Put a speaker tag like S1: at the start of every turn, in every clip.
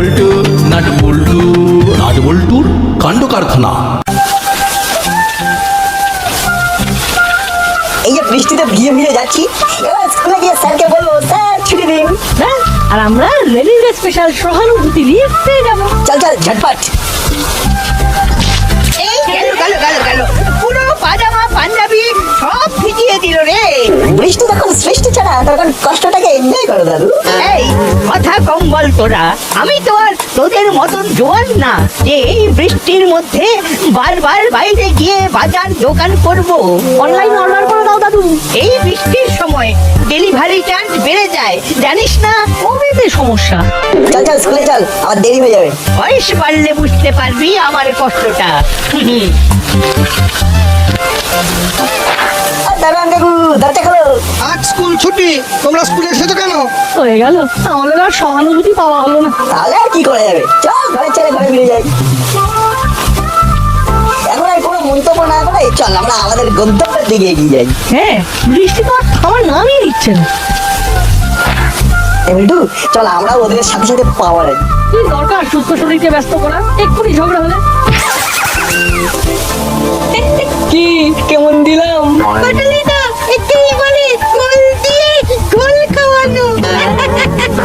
S1: বল্টু nut বল্টু। Nut বল্টুর কাণ্ড কারখানা
S2: এই যে বৃষ্টিতে ভিজে ভিজে যাচ্ছি এবার স্কুলে গিয়ে স্যারকে বলব স্যার ছুটি দিন।
S3: হ্যাঁ আর আমরা রেলিং স্পেশাল সহানুভূতি নিয়ে যাব।
S2: চল চল ঝটপট।
S4: দিল রে।
S2: বৃষ্টি যখন সৃষ্টি ছাড়া তখন কষ্টটাকে এনজয় করো দাদু।
S4: এই কথা কম বল তোরা। আমি তো আর তোদের মতন জোয়ান না। যে এই বৃষ্টির মধ্যে বারবার বাইরে গিয়ে বাজার দোকান করব।
S3: অনলাইন অর্ডার করে দাও দাদু।
S4: এই বৃষ্টির সময় ডেলিভারি চার্জ বেড়ে যায়। জানিস না
S3: কবেতে সমস্যা?
S2: চল চল স্কুলে চল আবার দেরি হয়ে যাবে।
S4: বয়স বাড়লে বুঝতে পারবি আমার কষ্টটা।
S5: আজ স্কুল ছুটি তোমরা স্কুলে এসেছ কেন?
S3: হয়ে গেল। আমাদের আর সহানুভূতি পাওয়া হলো না।
S2: তাহলে আর কি করা যাবে? চল ঘরে ছেড়ে ঘরে ফিরে যাই। এখন আর কোনো মন্তব্য না করে চল আমরা আমাদের গন্তব্যের দিকে এগিয়ে যাই।
S3: হ্যাঁ বৃষ্টি তো আমার নামই নিচ্ছে না।
S2: এমনিটু চল আমরা ওদের সাথে সাথে পাওয়ার
S3: কি দরকার সুস্থ শরীরকে ব্যস্ত করা? এক্ষুনি ঝগড়া হলে কি? কেমন দিলাম?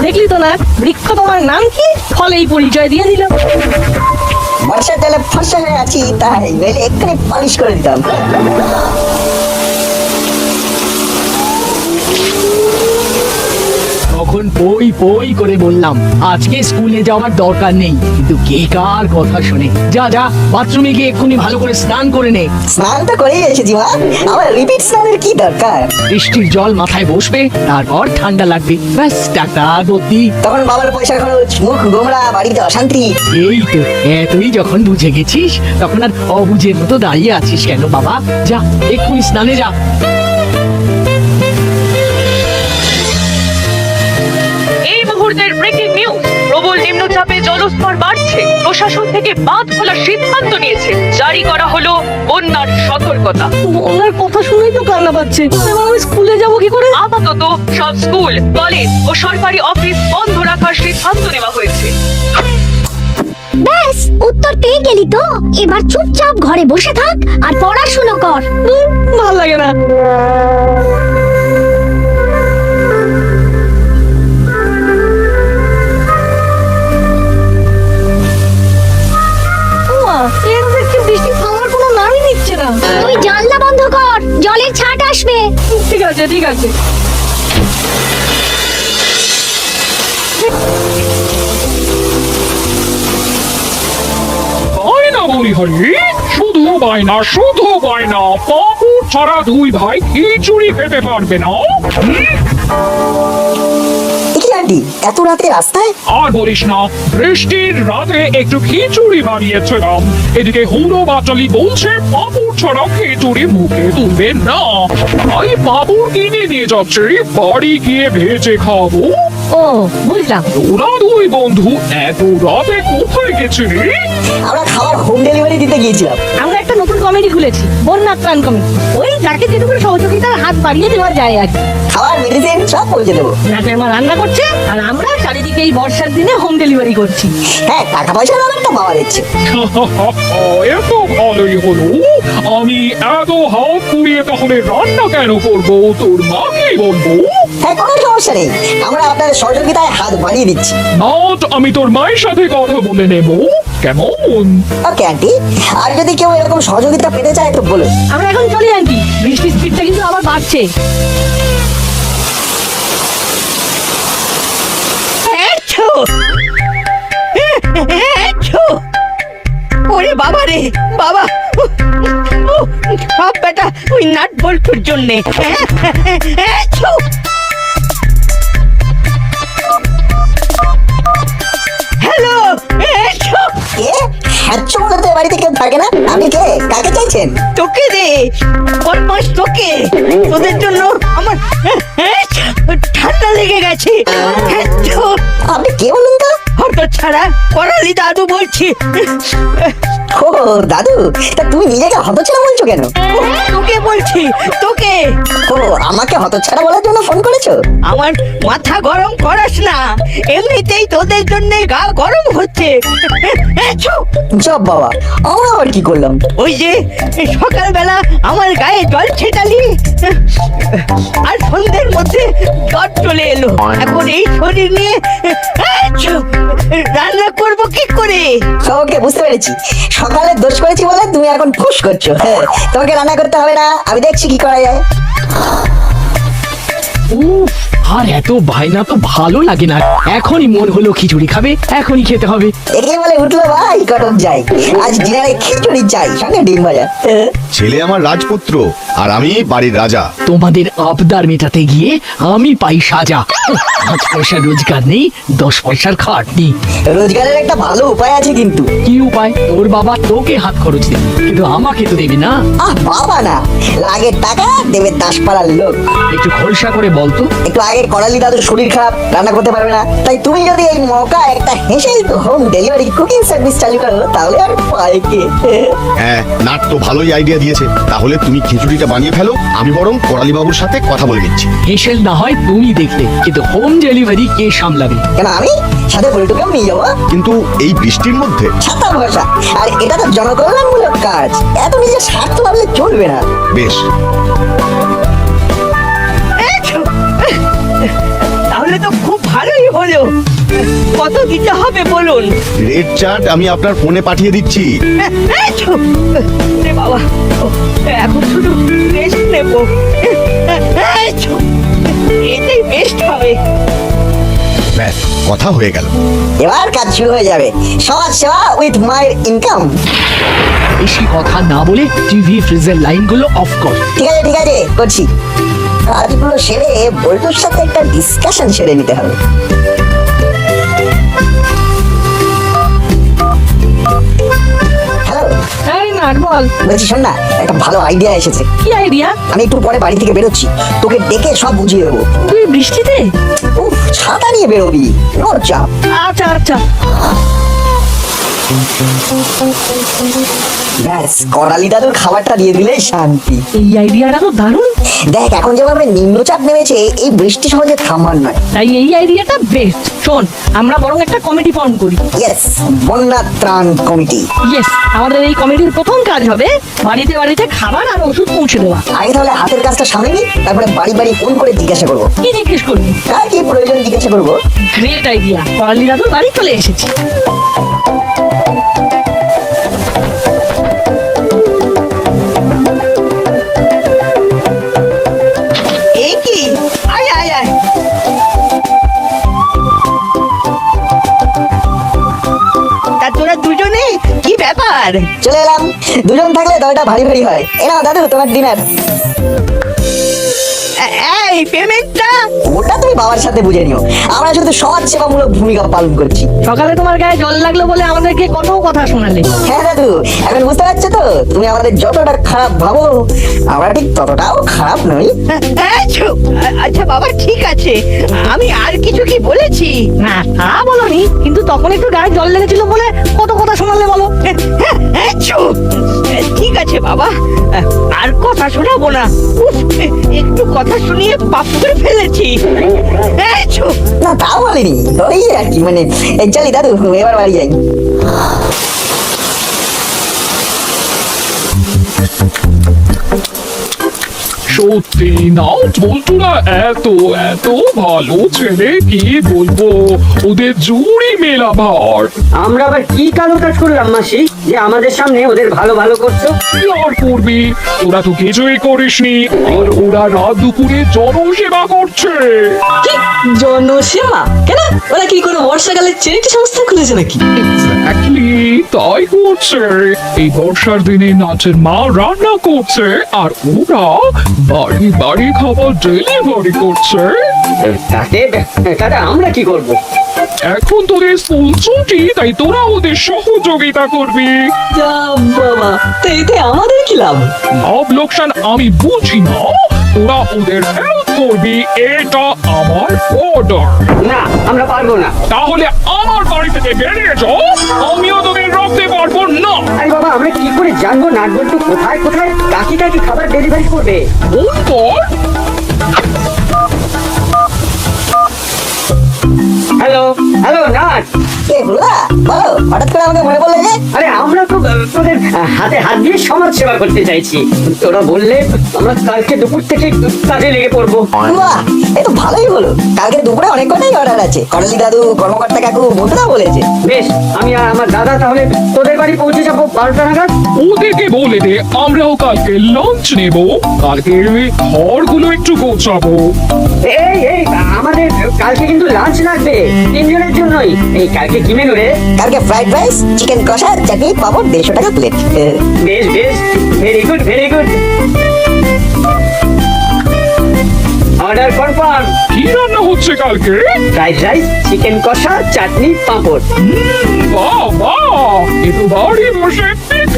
S3: দেখলি তো না বৃক্ষ তোমার নাম কি? ফলে এই পরিচয় দিয়ে দিলাম।
S2: বর্ষা জলে হয়ে আছি তাই নইলে এক্ষুনি পালিশ করে দিতাম।
S6: তখন পই পই করে বললাম আজকে স্কুলে যাওয়ার দরকার নেই। কিন্তু কে কার কথা শুনে? যা যা বাথরুমে গিয়ে এক্ষুনি ভালো করে স্নান করে নে।
S2: স্নান তো করেই এসেছি মা। আমার রিপিট স্নানের কি দরকার?
S6: বৃষ্টির জল মাথায় বসবে তারপর ঠান্ডা লাগবে। ব্যাস ডাক্তার ভর্তি
S2: তখন বাবার পয়সা খরচ মুখ গোমড়া বাড়িতে অশান্তি।
S6: এই তো এতই যখন বুঝে গেছিস তখন আর অবুঝের মতো দাঁড়িয়ে আছিস কেন বাবা? যা এক্ষুনি স্নানে যা।
S7: নিম্নচাপে জলস্তর বাড়ছে। প্রশাসন থেকে বাঁধ খোলার সিদ্ধান্ত নিয়েছে। জারি করা হলো বন্যার সতর্কতা।
S3: ওনার কথা শুনেই তো কান্না পাচ্ছে। আমি স্কুলে যাব কি করে?
S7: আপাতত সব স্কুল কলেজ ও সরকারি অফিস বন্ধ রাখার সিদ্ধান্ত নেওয়া হয়েছে।
S8: ব্যাস উত্তর পেয়ে গেলি তো। এবার চুপচাপ ঘরে বসে থাক আর পড়াশুনো কর।
S3: উম, ভালো লাগে না।
S8: তুই জানলা বন্ধ কর জলের ছাট আসবে।
S3: ঠিক আছে ঠিক আছে।
S9: বায়না বলি হরি শুধু বায়না শুধু বায়না পাপু ছাড়া দুই ভাই খিচুড়ি খেতে পারবে না।
S2: আন্টি এত রাতে রাস্তায়?
S9: আর বলিস না বৃষ্টির রাতে একটু খিচুড়ি বানিয়েছিলাম। এদিকে হুড়ো বাচালি বলছে পাপুর ছাড়া খিচুড়ি মুখে তুলবে না। তাই বাবুর কিনে নিয়ে যাচ্ছে বাড়ি গিয়ে ভেজে খাব।
S3: ও বুঝলাম।
S9: ওরা দুই বন্ধু এত রাতে কোথায় গেছিলি
S2: আমরা খাবার হোম ডেলিভারি দিতে গিয়েছিলাম।
S3: নতুন কমেডি খুলেছি বন্যা ত্রাণ কমিটি ওই যাকে যেটুকু সহযোগিতার হাত বাড়িয়ে দেওয়া যায় আর
S2: খাবার মেডিসিন সব পৌঁছে দেবো।
S3: নাটের মা রান্না করছে আর আমরা চারিদিকে এই বর্ষার দিনে হোম ডেলিভারি করছি।
S2: হ্যাঁ টাকা পয়সা ব্যাপারটা পাওয়া যাচ্ছে।
S9: এত ভালোই হলো। আমি এত হাত পুড়িয়ে তাহলে রান্না কেন করব? তোর মাকে বলব।
S2: হ্যাঁ কোনো সমস্যা নেই। আমরা আপনার সহযোগিতায় হাত বাড়িয়ে দিচ্ছি।
S9: নাট আমি তোর মায়ের সাথে কথা বলে নেব। কেমন?
S2: Okay aunty. আর যদি কেউ এরকম সহযোগিতা পেতে চায় তো বলুন।
S3: আমরা এখন চলি আন্টি। বৃষ্টির স্পিডটা কিন্তু আবার বাড়ছে।
S4: ওরে বাবা রে বাবা! সব বেটা ওই নাট বল্টুর জন্যে।
S2: হ্যাচ্ছ বলে বাড়িতে কেউ থাকে না। আপনি কে? কাকে চাইছেন?
S4: তোকে রে। বদমাস তোকে? তোদের জন্য আমার ঠান্ডা লেগে গেছে।
S2: আপনি কে বলুন তো?
S4: হয়তো ছাড়া করালি দাদু বলছি।
S2: দাদু তা তুমি নিজেকে হতছাড়া বলছো কেন?
S4: তোকে বলছি তোকে।
S2: ও আমাকে হতছাড়া বলার জন্য ফোন করেছ?
S4: আমার মাথা গরম করাস না এমনিতেই তোদের জন্য গা গরম হচ্ছে!
S2: জব বাবা আমরা আবার কি করলাম?
S4: ওই যে সকালবেলা আমার গায়ে জল ছেটালি আর সন্ধ্যের মধ্যে জ্বর চলে এলো। এখন এই শরীর নিয়ে! রান্না করব কি করে?
S2: ওকে বুঝতে পেরেছি। সকালে দোষ করেছি বলে তুমি এখন খুশ করছ। হ্যাঁ, তোমাকে রান্না করতে হবে না আমি দেখছি কি করা যায়।
S6: আর এত বায়না তো ভালো লাগে না। এখনই মন হলো খিচুড়ি খাবে এখনই খেতে হবে।
S2: একে বলে উঠল ভাই কটক যাই আজ ডিনারে খিচুড়ি চাই সঙ্গে ডিম ভাজা।
S1: ছেলে আমার রাজপুত্র আর আমি বাড়ির রাজা।
S6: তোমাদের আবদার মেটাতে গিয়ে আমি পাই সাজা। পাঁচ পয়সা রোজগার নেই দশ পয়সার খাটনি
S2: রোজগারের একটা ভালো উপায় আছে কিন্তু।
S6: কি উপায়? তোর বাবা তোকে হাত খরচ দেবে কিন্তু আমাকে তো দেবে না।
S2: আহ বাবা না। লাগে টাকা দেবে দাসপাড়ার লোক।
S6: একটু খোলসা করে বলতো।
S2: একটু আগে করালি দাদুর শরীর খারাপ রান্না করতে পারবে না। তাই তুমি যদি এই মৌকা একটা হেসেই হোম ডেলিভারি কুকিং সার্ভিস চালু করো তাহলে আর পায় কে?
S1: হ্যাঁ নাট তো ভালোই আইডিয়া দিয়েছে। তাহলে তুমি খিচুড়িটা বানিয়ে ফেলো আমি বরং করালি বাবুর সাথে কথা বলে নিচ্ছি।
S6: হেসেল না হয় তুমি দেখলে কিন্তু হোম ডেলিভারি কে সামলাবে?
S2: কেন আমি? সাথে বলটুকেও নিয়ে যাব?
S1: কিন্তু এই বৃষ্টির মধ্যে?
S2: ছাতা ভরসা আর এটা তো জনকল্যাণমূলক কাজ। এত নিজের স্বার্থ ভাবলে চলবে না।
S1: বেশ।
S4: তাহলে তো খুব ভালোই হলো। কত দিতে হবে বলুন?
S1: রেড চার্ট আমি আপনার ফোনে পাঠিয়ে দিচ্ছি!
S4: ওরে বাবা এখন শুধু রেস্ট নেব! এটাই বেস্ট হবে।
S1: ব্যাস কথা হয়ে গেল।
S2: এবার কাজ শুরু হয়ে যাবে। সমাজ সেবা উইথ মাই ইনকাম
S6: বেশি কথা না বলে টিভি ফ্রিজের লাইনগুলো অফ কর।
S2: ঠিক আছে ঠিক আছে করছি। কাজগুলো সেরে বল্টুর সাথে একটা ডিসকাশন সেরে নিতে হবে।
S3: বল।
S2: বলছি শোন না একটা ভালো আইডিয়া এসেছে।
S3: কি আইডিয়া
S2: আমি একটু পরে বাড়ি থেকে বেরোচ্ছি। তোকে ডেকে সব বুঝিয়ে দেবো।
S3: তুই বৃষ্টিতে?
S2: উফ ছাতা নিয়ে বেরোবি। নো চাপ।
S3: আচ্ছা আচ্ছা।
S2: ব্যাস করালি দাদুর খাবারটা দিয়ে দিলেই শান্তি।
S3: এই আইডিয়াটা তো দারুণ।
S2: দেখ এখন যেভাবে নিম্নচাপ নেমেছে এই বৃষ্টি সহজে থামার নয়।
S3: তাই এই আইডিয়াটা বেস্ট শোন আমরা বরং একটা কমিটি ফর্ম করি।
S2: ইয়েস বন্যা ত্রাণ কমিটি
S3: ইয়েস আমাদের এই কমিটির প্রথম কাজ হবে বাড়িতে বাড়িতে খাবার আর ওষুধ পৌঁছে দেওয়া।
S2: আগে তাহলে হাতের কাজটা সামনে নিই তারপরে বাড়ি বাড়ি ফোন করে জিজ্ঞাসা করব।
S3: কি জিজ্ঞেস করবি?
S2: কার কি প্রয়োজন জিজ্ঞাসা করব?
S3: গ্রেট আইডিয়া করালি দাদুর বাড়ি চলে এসেছি।
S4: ব্যাপার
S2: চলে এলাম। দুজন থাকলে দলটা ভারী ভারী হয়। এ নাও দাদু, তোমার ডিনার
S4: এই পেমেন্টটা
S2: ওটা তুমি বাবার সাথে বুঝে নিও। আমরা শুধু সমাজ সেবামূলক ভূমিকা পালন করছি।
S3: সকালে তোমার গায়ে জল লাগল বলে আমাদেরকে কত কথা শোনালে?
S2: হ্যাঁ দাদু এখন বুঝতে পারছ তো? তুমি আমাদের যতটা খারাপ ভাবো আমরা ঠিক ততটাও খারাপ নই।
S4: আচ্ছা, আচ্ছা বাবা ঠিক আছে। আমি আর কিছু কি বলেছি?
S3: না তা বলনি কিন্তু তখন একটু গায়ে জল লেগেছিল বলে কত কথা শোনালে বলো।
S4: আচ্ছা, ঠিক আছে বাবা আর কথা শোনাবো না। একটু কথা শুনিয়ে পাপ করে ফেলেছি।
S2: না তাও বলিনি। ওই আর কি মানে চলি দাদু এবার বাড়ি যাই।
S9: সত্যি নাও বন্ধুরা এত এত ভালো ছেলে কি বলব? ওদের জুড়ি মেলা ভার।
S10: আমরা আবার কি কালো কাজ করলাম মাসি? যে আমাদের সামনে ওদের ভালো ভালো করছ?
S9: কি আর করবি? তোরা তো কিছুই করিসনি আর ওরা রাত দুপুরে জনসেবা করছে।
S3: জনসেবা? কেন? ওরা কি করে বর্ষাকালে চ্যারিটি সংস্থা খুলেছে নাকি?
S9: এক্স্যাক্টলি তাই করছে। এই বর্ষার দিনে নাচের মা রান্না করছে আর ওরা বাড়ি বাড়ি খাবার ডেলিভারি করছে?
S10: তাতে তাতে আমরা কি করব?
S9: এখন তোদের স্কুল ছুটি তাই তোরা ওদের সহযোগিতা করবি।
S3: বাবা তো এতে আমাদের কি লাভ?
S9: লাভ লোকসান আমি বুঝি না। তোরা ওদের হেল্প করবি এটা আমার অর্ডার
S10: না আমরা পারব না।
S9: তাহলে আমার বাড়ি থেকে বেরিয়ে যাও আমিও তোদের রাখতে পারব না।
S10: আরে বাবা আমরা কি করে জানব নাটবল্টু কোথায় কোথায় কাকি কাকি খাবার ডেলিভারি করবে?
S9: ফোন কর
S10: হ্যালো হ্যালো নাট
S2: কে বলো হঠাৎ করে আমাকে মনে পড়ল যে?
S10: আরে আমরা তো তোদের হাতে হাত দিয়ে সমাজ সেবা করতে চাইছি। তোরা বললে আমরা কালকে দুপুর থেকে কাজে লেগে পড়ব।
S2: বাহ তো ভালোই হলো। কালকে দুপুরে অনেক কটাই অর্ডার আছে। করালি দাদু কর্মকর্তা কাকু বন্ধুরা বলেছে।
S10: বেশ আমি আর আমার দাদা তাহলে তোদের বাড়ি পৌঁছে যাব বারোটা নাগাদ?
S9: ওদেরকে বলে দে আমরাও কালকে লাঞ্চ নেব। কালকে ঘরগুলো একটু গোছাবো।
S10: এই এই আমাদের কালকে কিন্তু লাঞ্চ লাগবে। তিনজনের জন্যই। এই কালকে কি মেনু রে?
S2: কালকে ফ্রাইড রাইস চিকেন কষা চাটনি পাপড় দেড়শো টাকা প্লেট
S10: বেশ বেশ। Very good very good order confirm
S9: কি রান্না হচ্ছে কালকে?
S10: ফ্রাইড রাইস চিকেন কষা চাটনি পাঁপড়।
S9: বাহ বাহ। কিন্তু বাড়ি বসে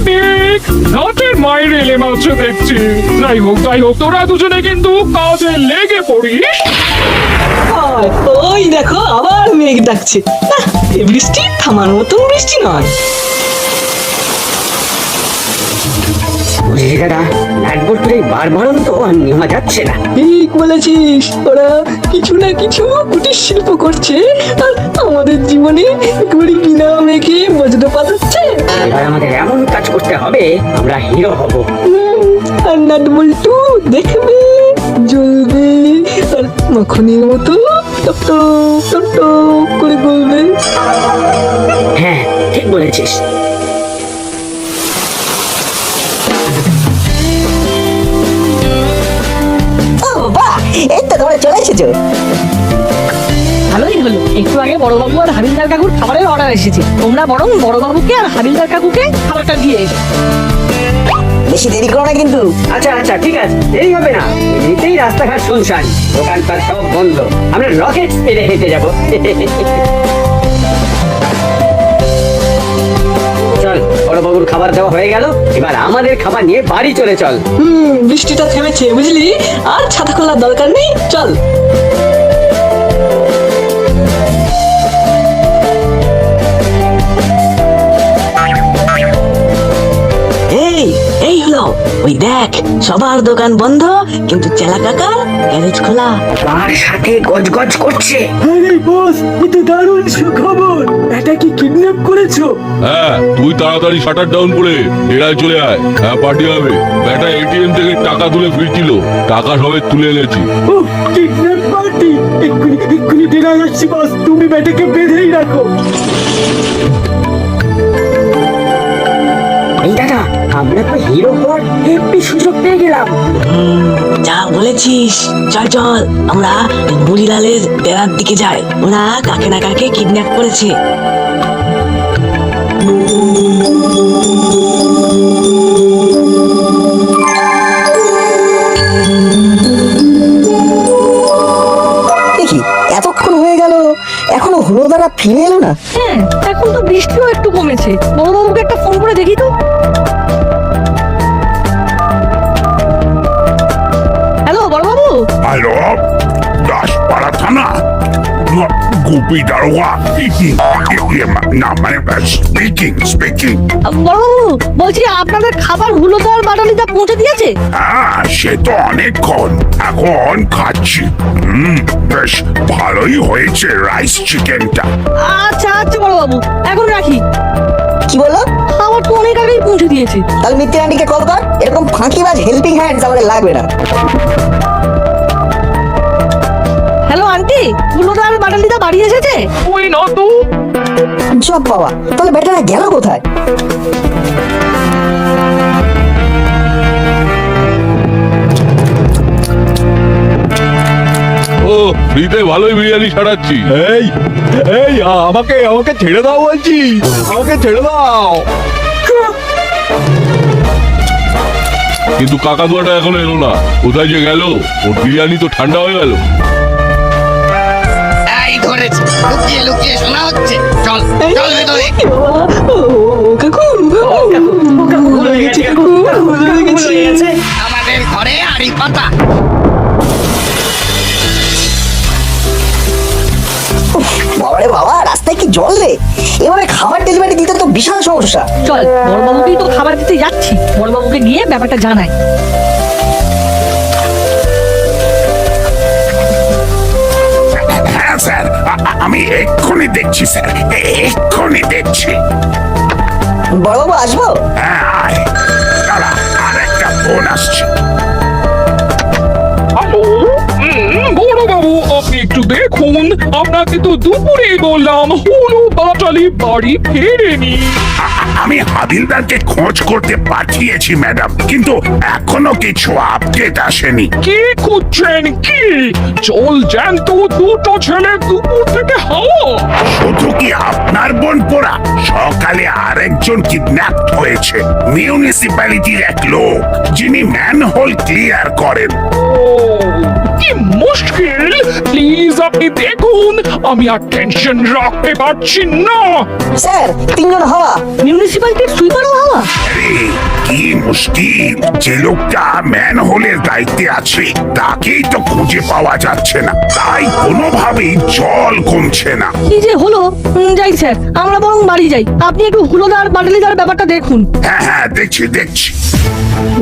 S9: পিকনিক নাচের মায়ের এলে মাছ দেখছি। যাই হোক যাই হোক তোরা দুজনে কিন্তু কাজে লেগে পড়িস।
S11: ওই দেখো আবার মেঘ ডাকছে। না এ বৃষ্টি থামার মতন বৃষ্টি নয়।
S10: বারবারন তো আর নেওয়া যাচ্ছে না।
S11: ঠিক বলেছিস ওরা কিছু না কিছু কুটির শিল্প করছে আর আমাদের জীবনে বজ্র
S10: এবার আমাদের এমন কাজ করতে হবে আমরা হিরো হব।
S11: আর নাটবল্টু দেখবে জ্বলবে আর মাখনের মতো করে গলবে
S10: হ্যাঁ ঠিক বলেছিস।
S2: ও বাহ এই তো তোমরা চলে এসেছ।
S3: ভালোই হলো। একটু আগে বড়বাবু আর হাবিলদার কাকুর খাবারের অর্ডার এসেছে। তোমরা বরং বড়বাবুকে আর হাবিলদার কাকুকে খাবারটা দিয়ে এসো।
S2: বেশি দেরি করো না কিন্তু।
S10: আচ্ছা আচ্ছা ঠিক আছে। দেরি হবে না। এমনিতেই রাস্তাঘাট শুনশান। দোকানপাট সব বন্ধ। আমরা রকেট স্পিডে হেঁটে যাব। চল বড়বাবুর খাবার দেওয়া হয়ে গেল। এবার আমাদের খাবার নিয়ে বাড়ি চলে চল।
S11: হুম বৃষ্টিটা থেমেছে বুঝলি? আর ছাতা খোলার দরকার নেই। চল। এই হলো ওই দেখ সবার দোকান বন্ধ কিন্তু চেলা কাকার গ্যারেজ খোলা।
S10: তার সাথে গজগজ করছে?
S11: আরে বস এ তো দারুণ সুখবর। এটা কি কিডন্যাপ করেছ?
S12: হ্যাঁ তুই তাড়াতাড়ি শাটার ডাউন করে এড়ায় চলে আয়। হ্যাঁ পার্টি হবে। ব্যাটা এটিএম থেকে টাকা তুলে ফিরছিল। টাকা সবে তুলে এনেছি।
S11: ও কিডন্যাপ পার্টি এক্ষুনি এক্ষুনি ডেরা যাচ্ছি বস তুমি ব্যাটাকে বেঁধেই রাখো।
S10: আমরা তো হিরো হওয়ার একটি সুযোগ পেয়ে গেলাম।
S11: যা বলেছিস চল চল। আমরা বুড়িলালের ডেরার দিকে যাই। ওরা কাকে না কাকে কিডন্যাপ করেছে।
S2: দেখি এতক্ষণ হয়ে গেল। এখনও হলুদারা ফিরে এলো না?
S3: হ্যাঁ এখন তো বৃষ্টিও একটু কমেছে। বড়বাবুকে একটা ফোন করে দেখি তো। হ্যালো
S12: দাসপাড়া থানা। গোপী দারোয়া না মানে স্পিকিং স্পিকিং
S3: বলছি আপনাদের খাবার হুলোদার বাটালিটা পৌঁছে দিয়েছে?
S12: হ্যাঁ সে তো অনেকক্ষণ এখন খাচ্ছি। হুম বেশ ভালোই হয়েছে রাইস চিকেনটা।
S3: আচ্ছা আচ্ছা বড়বাবু এখন রাখি।
S2: কি বলল
S3: খাবার তো অনেক আগেই পৌঁছে দিয়েছে।
S2: তাহলে মিত্তি আন্টিকে কল কর এরকম ফাঁকিবাজ হেল্পিং হ্যান্ডস আমাদের লাগবে না।
S3: বাড়ি এসেছে?
S7: ওই
S2: জব বাবা তাহলে বেটারা গেল কোথায়?
S12: ও ফ্রিতে ভালোই বিরিয়ানি সারাচ্ছি।
S1: এই এই আমাকে আমাকে ছেড়ে দাও বলছি। আমাকে ছেড়ে দাও।
S12: কিন্তু কাকাতুয়াটা এখনও এলো না। কোথায় যে গেল? ওর বিরিয়ানি তো ঠান্ডা হয়ে গেল।
S11: করেছে। লুকিয়ে লুকিয়ে শোনা হচ্ছে। চল চল
S10: ভেতরে।
S5: আমাদের ঘরে আড়ি পাতা।
S2: বাবা রাস্তায় কি জল রে? এবারে খাবার ডেলিভারি দিতে তো বিশাল সমস্যা।
S3: চল বড় বড়বাবুকেই তো খাবার দিতে যাচ্ছি। বড় বাবুকে গিয়ে ব্যাপারটা জানাই।
S13: আমি এক্ষুনি দেখছি স্যার। এক্ষুনি দেখছি।
S2: বড়বাবু আসব?
S13: হ্যাঁ আয়। দাঁড়া আরেকটা ফোন আসছে। বাবু আপনি একটু দেখুন। আপনাকে তো দুপুরে বললাম হলো বাটালি বাড়ি ফেরেনি। আমি হাবিলদারকে খোঁজ করতে পাঠিয়েছি ম্যাডাম কিন্তু এখনও কিছু আপডেট আসেনি। কি খুঁজছেন? কি? চল জ্যান্ত দুটো ছেলে দুপুর থেকে হাওয়া। শুধু কি আপনার বোন পোড়া? সকালে আরেকজন কিডন্যাপ হয়েছে মিউনিসিপ্যালিটির এক লোক যিনি ম্যানহোল ক্লিয়ার করেন। কি মুশকিল? প্লিজ আপনি দেখুন আমি আর টেনশন রাখতে পারছি না।
S2: স্যার তিনজন হওয়া।
S3: মিউনিসিপ্যালিটির সুইপারও হওয়া?
S13: আরে, কি মুশকিল? যে লোকটা ম্যানহোলের দায়িত্বে আছে তাকেই তো খুঁজে পাওয়া যাচ্ছে না। তাই কোনোভাবেই জল কমছে না।
S3: কি যে হলো? উম, যাই স্যার আমরা বরং বাড়ি যাই। আপনি একটু হুলোদার বাটালিদার ব্যাপারটা দেখুন।
S13: হ্যাঁ হ্যাঁ দেখছি দেখছি।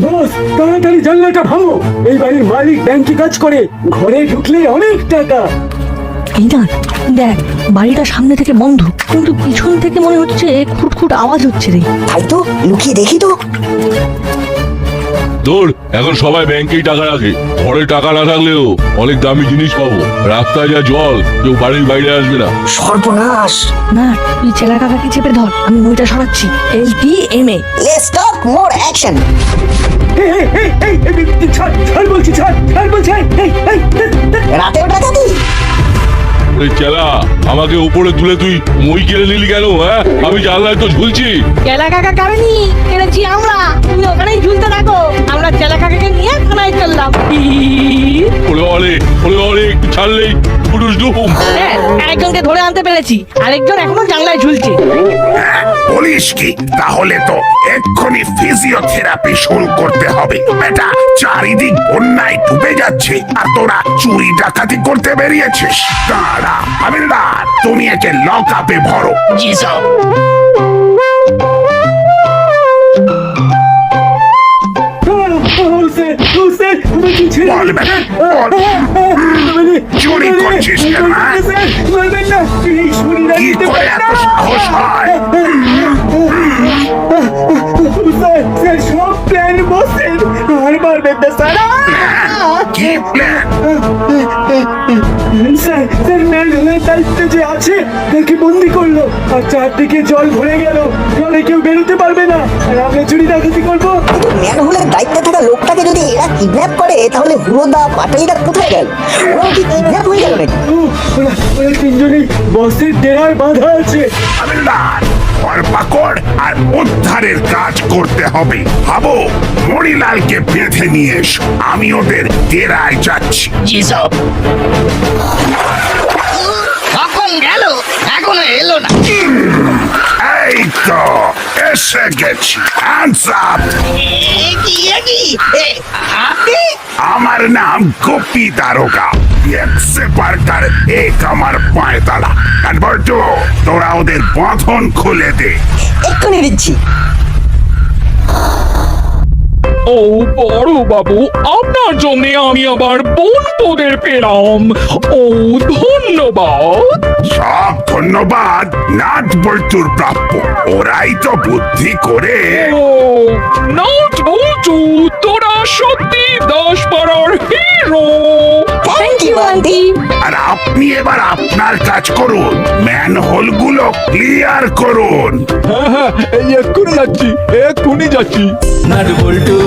S11: বস তাড়াতাড়ি জানলাটা ভাঙো। এই বাড়ির মালিক ব্যাংকে কাজ করে ঘরে ঢুকলে অনেক টাকা।
S3: এই না দেখ বাড়িটা সামনে থেকে বন্ধ কিন্তু পিছন থেকে মনে হচ্ছে খুটখুট আওয়াজ হচ্ছে রে।
S2: তাই তো লুকিয়ে দেখি তো।
S12: তোর এখন সবাই ব্যাংকেই টাকা রাখে। ঘরে টাকা না থাকলেও অনেক দামি জিনিস পাবো। রাস্তায় যা জল কেউ বাড়ির বাইরে আসবে না।
S2: সর্বনাশ।
S3: না তুই চেলা কাকাকে চেপে ধর আমি বইটা সরাচ্ছি। L T M A
S2: let's more action. রাতেও ডাকাতি
S12: ওরে চেলা আমাকে উপরে তুলে তুই মই কেড়ে নিলি কেন হ্যাঁ? আমি জানলায় তো ঝুলছি।
S3: চেলা কাকা কারেনি কেড়েছি আমরা। তুমি ওখানেই ঝুলতে থাকো। আমরা চেলা কাকাকে নিয়ে থানায় চললাম।
S12: ওরে অরে ওরে অরে একটু ছাড়লেই পুরুষ ডুম
S3: হ্যাঁ, আরেকজনকে ধরে আনতে পেরেছি আরেকজন এখনও জানলায় ঝুলছে
S13: হ্যাঁ, বলিস কি তাহলে তো এক্ষুনি ফিজিওথেরাপি শুরু করতে হবে বেটা চারিদিক বন্যায় ডুবে যাচ্ছে আর তোরা চুরি ডাকাতি করতে বেরিয়েছিস দাঁড়া হাবিলদার তুমি একে লক আপে ভরো
S11: ও, স্যার,
S13: বল বেটা, বল। চুরি করছিস কেন, হ্যাঁ? কি করে এত। সাহস হয়?
S11: স্যার, সব প্ল্যান বসেন আর মারবেন না স্যার
S13: কি প্ল্যান?
S11: স্যার স্যার ম্যানহোলের দায়িত্বে যে আছে তাকে বন্দি করল। আর চারদিকে জল ভরে গেল। জলে কেউ বেরোতে পারবে না। আর আমরা চুরি ডাকাতি করব
S2: ম্যানহোলের দায়িত্বে থাকা লোকটাকে যদি এরা কিডন্যাপ করে তাহলে হুড়োদা পাটালিদা কোথায় গেল? ওরাও কি কিডন্যাপ হয়ে গেল নাকি?
S11: ওরা ওরা তিনজনেই বসের ডেরায় বাঁধা আছে।
S13: হাবিলদার ধরপাকড় আর উদ্ধারের কাজ করতে হবে। ভাবো মরিলালকে বেঁধে নিয়ে এসো। আমি ওদের ডেরায় যাচ্ছি।
S5: কখন গেল? এখনও এলো না।
S13: এই তো এসে গেছি। হ্যান্ডস আপ
S5: কি কি? আপনি?
S13: আমার নাম গোপী দারোগা। একসে পার্কার এক আমার পায়ে তালা কনভার্টো তোরা ওদের বাঁধন খুলে দে।
S2: এক্ষুনি দিচ্ছি।
S13: ও বড় বাবু আপনার জন্য আমি আবার বন্ধুদের পেলাম। ও ধন্যবাদ। সব ধন্যবাদ নাট বল্টুর প্রাপ্য। ওরাই তো বুদ্ধি করে ও নাট বল্টু তোরা সত্যি দশ পাড়ার হিরো
S2: থ্যাংক ইউ আন্টি
S13: আর আপনি এবার আপনার কাজ করুন ম্যানহোলগুলো ক্লিয়ার করুন।
S12: হ্যাঁ হ্যাঁ এই এক্ষুনি যাচ্ছি এক্ষুনি যাচ্ছি।
S14: নাট বল্টু